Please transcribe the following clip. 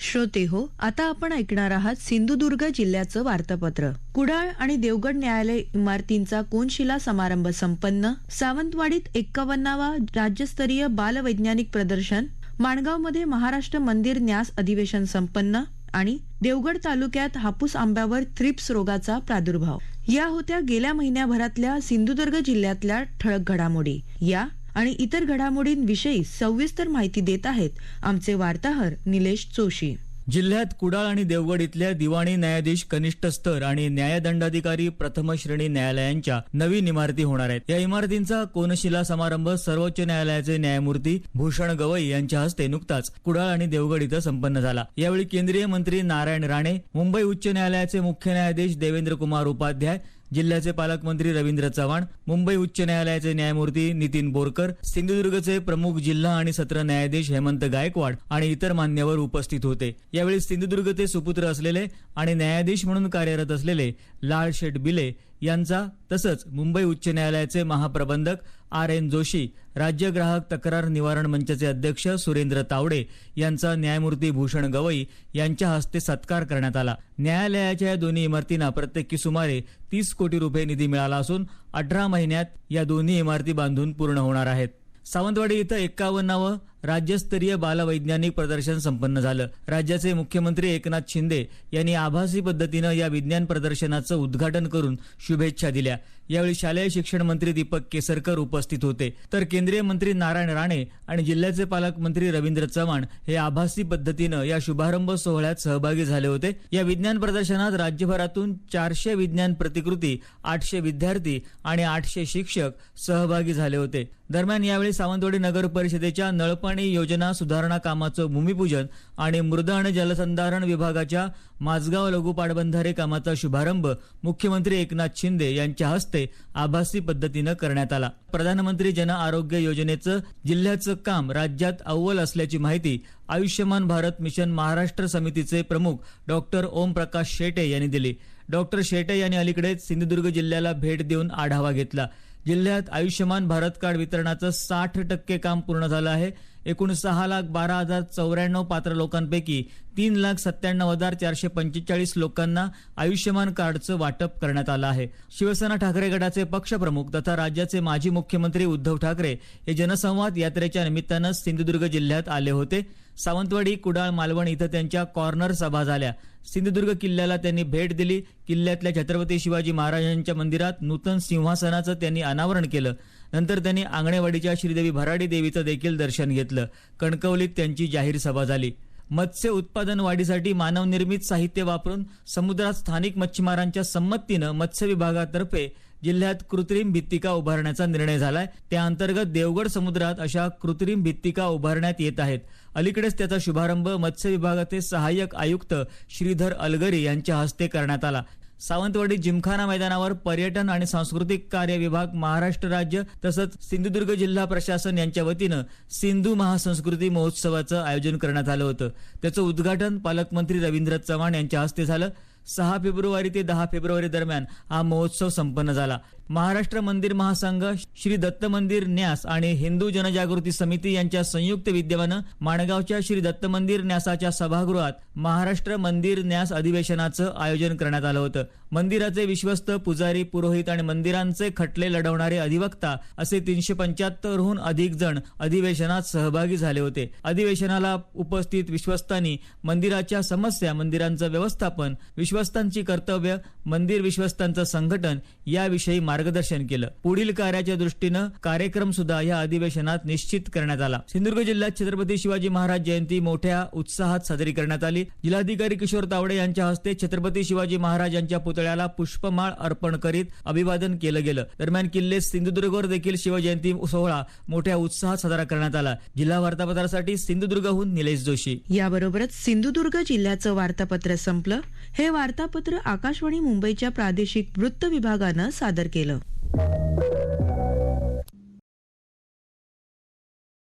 श्रोते हो आता आपण ऐकणार आहात सिंधुदुर्ग जिल्ह्याचं वार्तापत्र. कुडाळ आणि देवगड न्यायालय इमारतींचा कोनशिला समारंभ संपन्न. सावंतवाडीत एक्कावन्नावा राज्यस्तरीय बालवैज्ञानिक प्रदर्शन. माणगावमध्ये महाराष्ट्र मंदिर न्यास अधिवेशन संपन्न आणि देवगड तालुक्यात हापूस आंब्यावर थ्रिप्स रोगाचा प्रादुर्भाव. या होत्या गेल्या महिन्याभरातल्या सिंधुदुर्ग जिल्ह्यातल्या ठळक घडामोडी. या आणि इतर घडामोडींविषयी सविस्तर माहिती देत आहेत आमचे वार्ताहर निलेश जोशी. जिल्ह्यात कुडाळ आणि देवगड इथल्या दिवाणी न्यायाधीश कनिष्ठ स्तर आणि न्यायदंडाधिकारी प्रथम श्रेणी न्यायालयांच्या नवीन इमारती होणार आहेत. या इमारतींचा कोनशिला समारंभ सर्वोच्च न्यायालयाचे न्यायमूर्ती भूषण गवई यांच्या हस्ते नुकताच कुडाळ आणि देवगड इथं संपन्न झाला. यावेळी केंद्रीय मंत्री नारायण राणे मुंबई उच्च न्यायालयाचे मुख्य न्यायाधीश देवेंद्र कुमार उपाध्याय जिल्ह्याचे पालकमंत्री रवींद्र चव्हाण मुंबई उच्च न्यायालयाचे न्यायमूर्ती नितीन बोरकर सिंधुदुर्गचे प्रमुख जिल्हा आणि सत्र न्यायाधीश हेमंत गायकवाड आणि इतर मान्यवर उपस्थित होते. यावेळी सिंधुदुर्गचे सुपुत्र असलेले आणि न्यायाधीश म्हणून कार्यरत असलेले लाल शेट बिले यांचा तसंच मुंबई उच्च न्यायालयाचे महाप्रबंधक आर एन जोशी राज्य ग्राहक तक्रार निवारण मंचाचे अध्यक्ष सुरेंद्र तावडे यांचा न्यायमूर्ती भूषण गवई यांच्या हस्ते सत्कार करण्यात आला. न्यायालयाच्या या दोन्ही इमारतींना प्रत्येकी सुमारे तीस कोटी रुपये निधी मिळाला असून अठरा महिन्यात या दोन्ही इमारती बांधून पूर्ण होणार आहेत. सावंतवाडी इथं एक्कावन्नावं राज्यस्तरीय बालवैज्ञानिक प्रदर्शन संपन्न झालं. राज्याचे मुख्यमंत्री एकनाथ शिंदे यांनी आभासी पद्धतीनं या विज्ञान प्रदर्शनाचं उद्घाटन करून शुभेच्छा दिल्या. यावेळी शालेय शिक्षण मंत्री दीपक केसरकर उपस्थित होते. तर केंद्रीय मंत्री नारायण राणे आणि जिल्ह्याचे पालकमंत्री रवींद्र चव्हाण हे आभासी पद्धतीनं या शुभारंभ सोहळ्यात सहभागी झाले होते. या विज्ञान प्रदर्शनात राज्यभरातून चारशे विज्ञान प्रतिकृती आठशे विद्यार्थी आणि आठशे शिक्षक सहभागी झाले होते. दरम्यान यावेळी सावंतवाडी नगर परिषदेच्या नळपण योजना सुधारणा कामाचं भूमिपूजन आणि मृद आणि जलसंधारण विभागाच्या माझगाव लघु पाटबंधारे कामाचा शुभारंभ मुख्यमंत्री एकनाथ शिंदे यांच्या हस्ते आभासी पद्धतीनं करण्यात आला. प्रधानमंत्री जन आरोग्य योजनेचं जिल्ह्याचं काम राज्यात अव्वल असल्याची माहिती आयुष्यमान भारत मिशन महाराष्ट्र समितीचे प्रमुख डॉक्टर ओम प्रकाश शेटे यांनी दिली. डॉक्टर शेटे यांनी अलीकडेच सिंधुदुर्ग जिल्ह्याला भेट देऊन आढावा घेतला. जिल्ह्यात आयुष्यमान भारत कार्ड वितरणाचं साठ टक्के काम पूर्ण झालं आहे. एकूण सहा लाख बारा हजार चौऱ्याण्णव पात्र लोकांपैकी तीन लाख सत्त्याण्णव हजार चारशे पंचेचाळीस लोकांना आयुष्यमान कार्डचं वाटप करण्यात आलं आहे. शिवसेना ठाकरे गटाचे पक्षप्रमुख तथा राज्याचे माजी मुख्यमंत्री उद्धव ठाकरे हे जनसंवाद यात्रेच्या निमित्तानं सिंधुदुर्ग जिल्ह्यात आले होते. सावंतवाडी कुडाळ मालवण इथं त्यांच्या कॉर्नर सभा झाल्या. सिंधुदुर्ग किल्ल्याला त्यांनी भेट दिली. किल्ल्यातल्या छत्रपती शिवाजी महाराजांच्या मंदिरात नूतन सिंहासनाचं त्यांनी अनावरण केलं. नंतर त्यांनी आंगणेवाडीच्या श्रीदेवी भराडी देवीचं देखील दर्शन घेतलं. कणकवलीत त्यांची जाहीर सभा झाली. मत्स्य उत्पादन वाढीसाठी मानवनिर्मित साहित्य वापरून समुद्रात स्थानिक मच्छीमारांच्या संमतीनं मत्स्य विभागातर्फे जिल्ह्यात कृत्रिम भित्तिका उभारण्याचा निर्णय झालाय. त्या अंतर्गत देवगड समुद्रात अशा कृत्रिम भित्तिका उभारण्यात येत आहेत. अलीकडेच त्याचा शुभारंभ मत्स्य विभागाचे सहाय्यक आयुक्त श्रीधर अलगरी यांच्या हस्ते करण्यात आला. सावंतवाडी जिमखाना मैदानावर पर्यटन आणि सांस्कृतिक कार्य विभाग महाराष्ट्र राज्य तसंच सिंधुदुर्ग जिल्हा प्रशासन यांच्या वतीनं सिंधू महासंस्कृती महोत्सवाचं आयोजन करण्यात आलं होतं. त्याचं उद्घाटन पालकमंत्री रवींद्र चव्हाण यांच्या हस्ते झालं. सहा फेब्रुवारी ते दहा फेब्रुवारी दरम्यान हा महोत्सव संपन्न झाला. महाराष्ट्र मंदिर महासंघ श्री दत्त मंदिर न्यास आणि हिंदू जनजागृती समिती यांच्या संयुक्त विद्यमानं माणगावच्या श्री दत्त मंदिर न्यासाच्या सभागृहात महाराष्ट्र मंदिर न्यास अधिवेशनाचं आयोजन करण्यात आलं होतं. मंदिराचे विश्वस्त पुजारी पुरोहित आणि मंदिरांचे खटले लढवणारे अधिवक्ता असे तीनशे पंच्याहत्तरहून अधिक जण अधिवेशनात सहभागी झाले होते. अधिवेशनाला उपस्थित विश्वस्तांनी मंदिराच्या समस्या मंदिरांचं व्यवस्थापन विश्वस्तांची कर्तव्य मंदिर विश्वस्तांचं संघटन याविषयी मार्गदर्शन केलं. पुढील कार्याच्या दृष्टीनं कार्यक्रम सुद्धा या अधिवेशनात निश्चित करण्यात आला. सिंधुदुर्ग जिल्ह्यात छत्रपती शिवाजी महाराज जयंती मोठ्या उत्साहात साजरी करण्यात आली. जिल्हाधिकारी किशोर तावडे यांच्या हस्ते छत्रपती शिवाजी महाराज यांच्या पुतळ्याला पुष्पमाळ अर्पण करीत अभिवादन केलं गेलं. दरम्यान किल्ले सिंधुदुर्गवर देखील शिवजयंती सोहळा मोठ्या उत्साहात साजरा करण्यात आला. जिल्हा वार्तापत्रासाठी सिंधुदुर्गहून निलेश जोशी. याबरोबरच सिंधुदुर्ग जिल्ह्याचं वार्तापत्र संपलं. हे वार्तापत्र आकाशवाणी मुंबईच्या प्रादेशिक वृत्त विभागानं सादर केलं. kilo